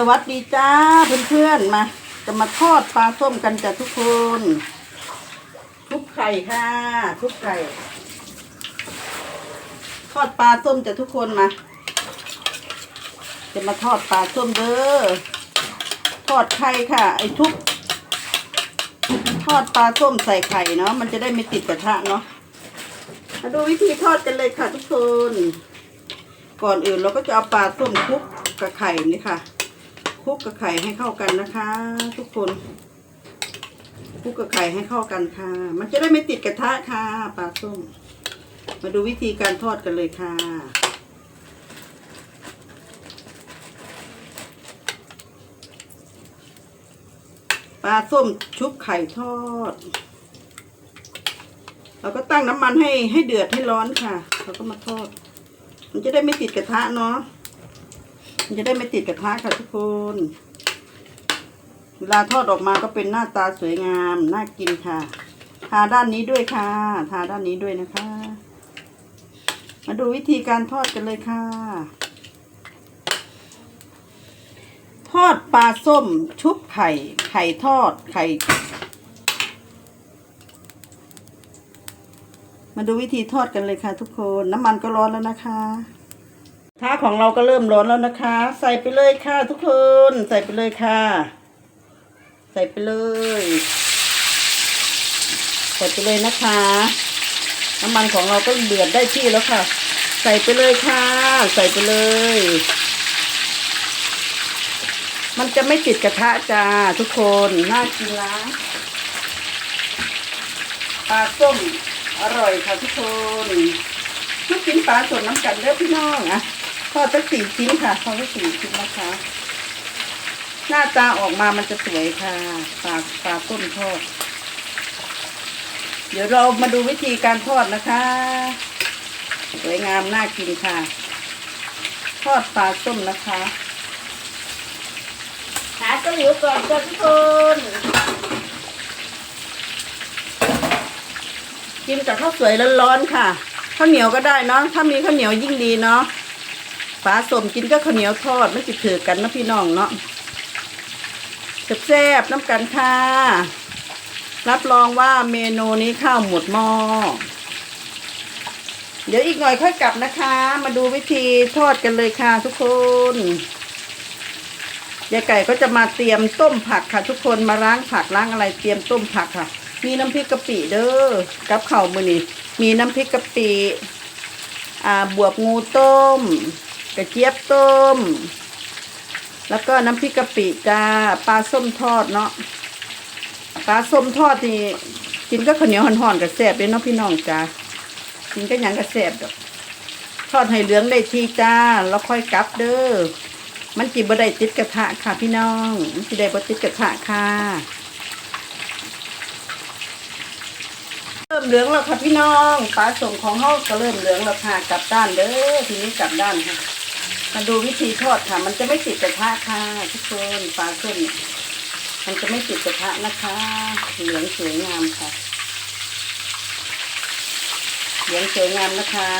สวัสดีจ้าเพื่อนๆมา จะมาทอดปลาส้มกันจ้ะทุกคน ทุบไข่ค่ะ ทุบไข่ทอดปลาส้มจ้ะทุกคนมา จะมาทอดปลาส้มเด้อทอดไข่ค่ะ ไอ้ทุบทอดปลาส้มใส่ไข่เนาะมันจะได้ไม่ติดกระทะเนาะมาดูวิธีทอดกันเลยค่ะทุกคน ก่อนอื่นเราก็จะเอาปลาส้มคลุกกับไข่นี่ค่ะ ลุกกับไข่ให้เข้ากันนะคะ ทุกคนคลุกกับไข่ให้เข้ากันค่ะ มันจะได้ไม่ติดกระทะค่ะปลาส้ม มาดูวิธีการทอดกันเลยค่ะปลาส้มชุบไข่ทอด เราก็ตั้งน้ำมันให้ให้เดือดให้ร้อนค่ะ เราก็มาทอด มันจะได้ไม่ติดกระทะเนาะ มันจะได้ไม่ติดกระทะค่ะทุกคนเวลาทอดออกมาก็เป็นหน้าตาสวยงามน่ากินค่ะ ทาด้านนี้ด้วยค่ะ ทาด้านนี้ด้วยนะคะ มาดูวิธีการทอดกันเลยค่ะ ทอดปลาส้มชุบไข่ ไข่ทอดไข่ มาดูวิธีทอดกันเลยค่ะทุกคน น้ำมันก็ร้อนแล้วนะคะ ท้าของเราก็เริ่มร้อนแล้วนะคะ ใส่ไปเลยค่ะทุกคน ใส่ไปเลยค่ะ ใส่ไปเลย ใส่ไปเลยนะคะ น้ำมันของเราก็เดือดได้ที่แล้วค่ะ ใส่ไปเลยค่ะ ใส่ไปเลย มันจะไม่ติดกระทะจ้าทุกคน น่ากินนะปลาส้มอร่อยค่ะทุกคนลูกชิ้นปลาสดน้ำกันเด้อพี่น้องอะ อดสักสี่ชิ้นค่ะทอดสักสี่ชิ้นนะคะ หน้าตาออกมามันจะสวยค่ะปลาปลาต้มทอด เดี๋ยวเรามาดูวิธีการทอดนะคะ สวยงามน่ากินค่ะ ทอดปลาส้มนะคะหาตะหลิวก่อนจ้ะทุกคนกินกับข้าวสวยร้อนๆค่ะข้าวเหนียวก็ได้เนาะถ้ามีข้าวเหนียวยิ่งดีเนาะ ปลาสมกินก็ข้าวเหนียวทอดไม่ติถือกันนะพี่น้องเนาะแซ่บๆน้ำกันค่ะ รับรองว่าเมนูนี้ข้าวหมดหม้อเดี๋ยวอีกหน่อยค่อยกลับนะคะ มาดูวิธีทอดกันเลยค่ะทุกคนยายไก่ก็จะมาเตรียมต้มผักค่ะ ทุกคนมาล้างผักล้างอะไรเตรียมต้มผักค่ะ มีน้ำพริกกะปิเด้อกับข้ามือนี่มีน้ำพริกกะปิอ่าบวบงูต้ม กระเจี๊ยบต้ม แล้วก็น้ำพริกกะปิจ้าปลาส้มทอดเนาะปลาส้มทอดนี่กินก็ข้าวเหนียวห่อนๆกับแซ่บเลยเนาะพี่น้องจ้ากินก็ยังกับแซ่บดอกทอดให้เหลืองได้ทีจ้าแล้วค่อยกลับเด้อมันจีบได้ติดกระทะค่ะพี่น้องมันจีได้บติดกระทะค่ะเริ่มเหลืองแล้วค่ะพี่น้องปลาส่งของเฮาก็เริ่มเหลืองแล้วค่ะกลับด้านเด้อทีนี้กลับด้านค่ะ มาดูวิธีทอดค่ะ มันจะไม่ติดกระทะค่ะทุกคนปลาส้น มันจะไม่ติดกระทะนะคะเหลืองสวยงามค่ะเหลืองสวยงามนะคะ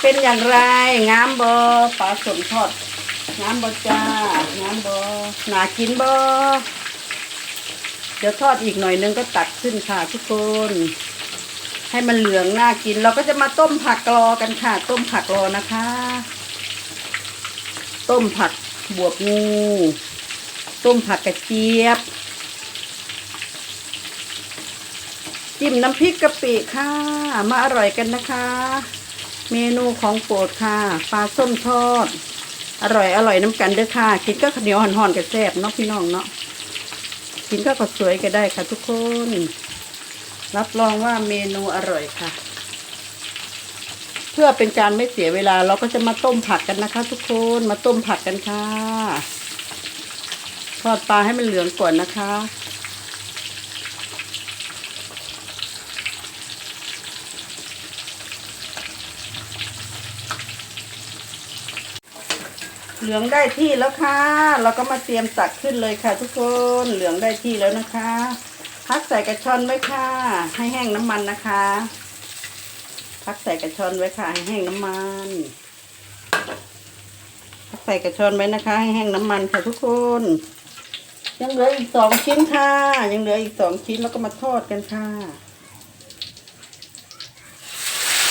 เป็นอย่างไรงามบอปลาสมทอดงามบอจ้างามบอหนากินบอเดี๋ยวทอดอีกหน่อยนึงก็ตักขึ้นค่ะทุกคน ให้มันเหลืองน่ากิน เราก็จะมาต้มผักกรอกันค่ะ ต้มผักกรอนะคะ ต้มผักบวบงู ต้มผักกระเจี๊ยบ จิ้มน้ำพริกกะปิค่ะ มาอร่อยกันนะคะ เมนูของโปรดค่ะปลาส้มทอด อร่อยอร่อยน้ำกันเด้อค่ะ กินก็ข้าวเหนียวห่อนๆกับแซ่บเนาะพี่น้องเนาะกินก็ข้าวสวยก็ได้ค่ะทุกคน รับรองว่าเมนูอร่อยค่ะ เพื่อเป็นการไม่เสียเวลาเราก็จะมาต้มผักกันนะคะ ทุกคนมาต้มผักกันค่ะทอดปลาให้มันเหลืองก่อนนะคะเหลืองได้ที่แล้วค่ะ เราก็มาเตรียมตักขึ้นเลยค่ะ ทุกคน เหลืองได้ที่แล้วนะคะ พักใส่กระชอนไว้ค่ะ ให้แห้งน้ำมันนะคะ พักใส่กระชอนไว้ค่ะ ให้แห้งน้ำมัน พักใส่กระชอนไว้นะคะ ให้แห้งน้ำมันค่ะทุกคน ยังเหลืออีกสองชิ้นค่ะ ยังเหลืออีกสองชิ้นแล้วก็มาทอดกันค่ะ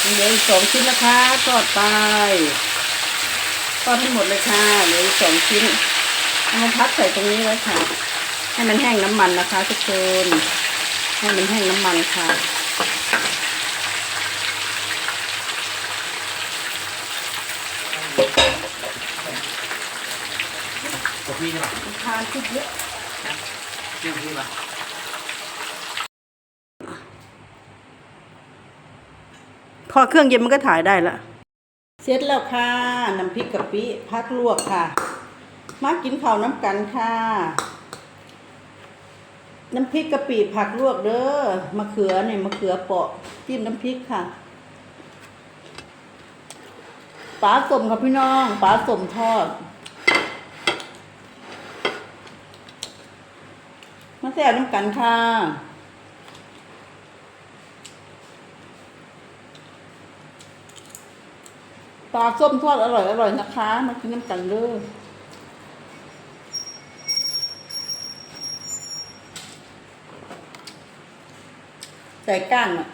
ยังเหลืออีกสองชิ้นนะคะ ทอดไปทอดให้หมดเลยค่ะเหลืออีกสองชิ้นเอามาพักใส่ตรงนี้ไว้ค่ะ ให้มันแห้งน้ำมันนะคะทุกคนให้มันแห้งน้ำมันค่ะกับพี่ใช่ปะทานคิดเยอะพี่พี่ปะพอเครื่องเย็นมันก็ถ่ายได้ละเสร็จแล้วค่ะ น้ำพริกกะปิพักลวกค่ะ มากินข้าวน้ำกันค่ะ น้ำพริกกะปิผักลวกเด้อมะเขือเนี่ยมะเขือเปาะจิ้มน้ำพริกค่ะปลาสมค่ะพี่น้องปลาสมทอดมาแซ่บน้ำกันค่ะปลาส้มทอดอร่อยอร่อยนะคะ มากินน้ำกันเลย ใส่ก้างอะ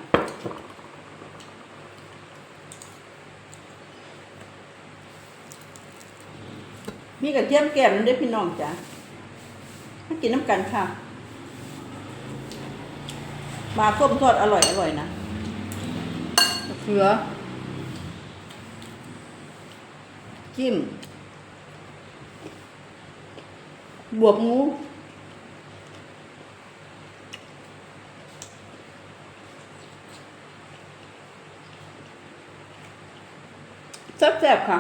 มีกระเทียมแก้มนั่นด้วยพี่น้องจ้ะมากินน้ำกันค่ะปลาส้มทอดอร่อยอร่อยนะมะเขือจิ้มบวบงู แซ่บค่ะ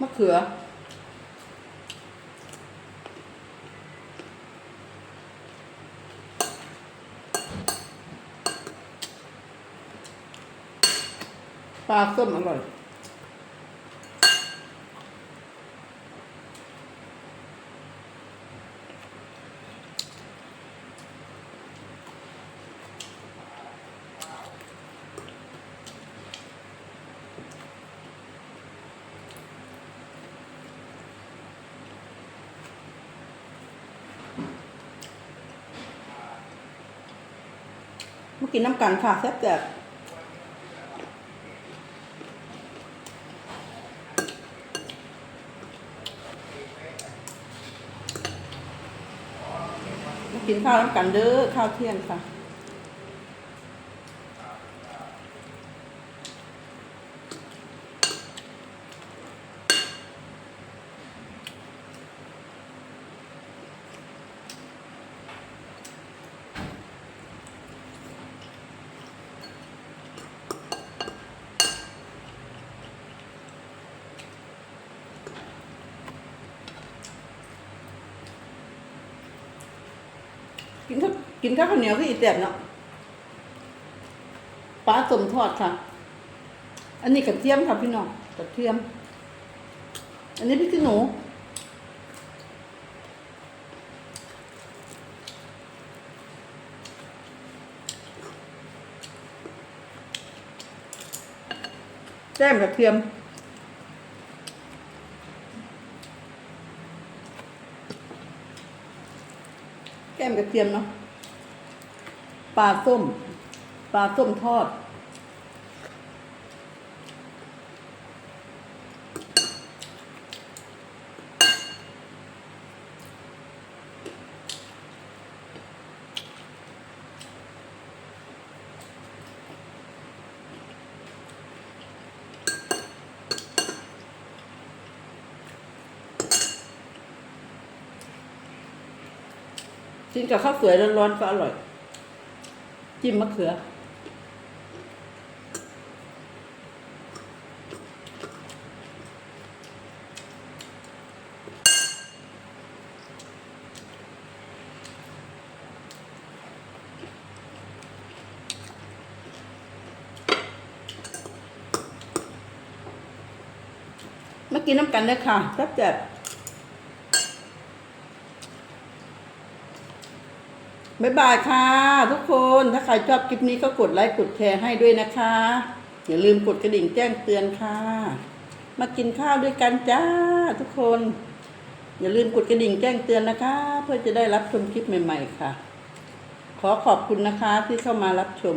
มะเขือ ปลาส้มอร่อย มากินน้ำกันค่ะแซ่บๆมากินข้าวน้ำกันเด้อข้าวเที่ยงค่ะ กินข้าวกินข้าวเหนียวก็อีแตบเนาะปลาสมทอดค่ะ อันนี้กระเทียมค่ะพี่น้องกระเทียม อันนี้พริกขี้หนูแจ้มกระเทียม แก้มกระ เทียมเนาะปลาส้ม ปลาส้มทอด กินกับข้าวสวยร้อนๆก็อร่อย จิ้มมะเขือ มากินน้ำกันเลยค่ะแซ่บๆ บ๊ายบายค่ะ ทุกคนถ้าใครชอบคลิปนี้ก็กดไลค์กดแชร์ให้ด้วยนะคะ อย่าลืมกดกระดิ่งแจ้งเตือนค่ะ มากินข้าวด้วยกันจ้าทุกคน อย่าลืมกดกระดิ่งแจ้งเตือนนะคะ เพื่อจะได้รับชมคลิปใหม่ ๆ ค่ะ ขอขอบคุณนะคะที่เข้ามารับชม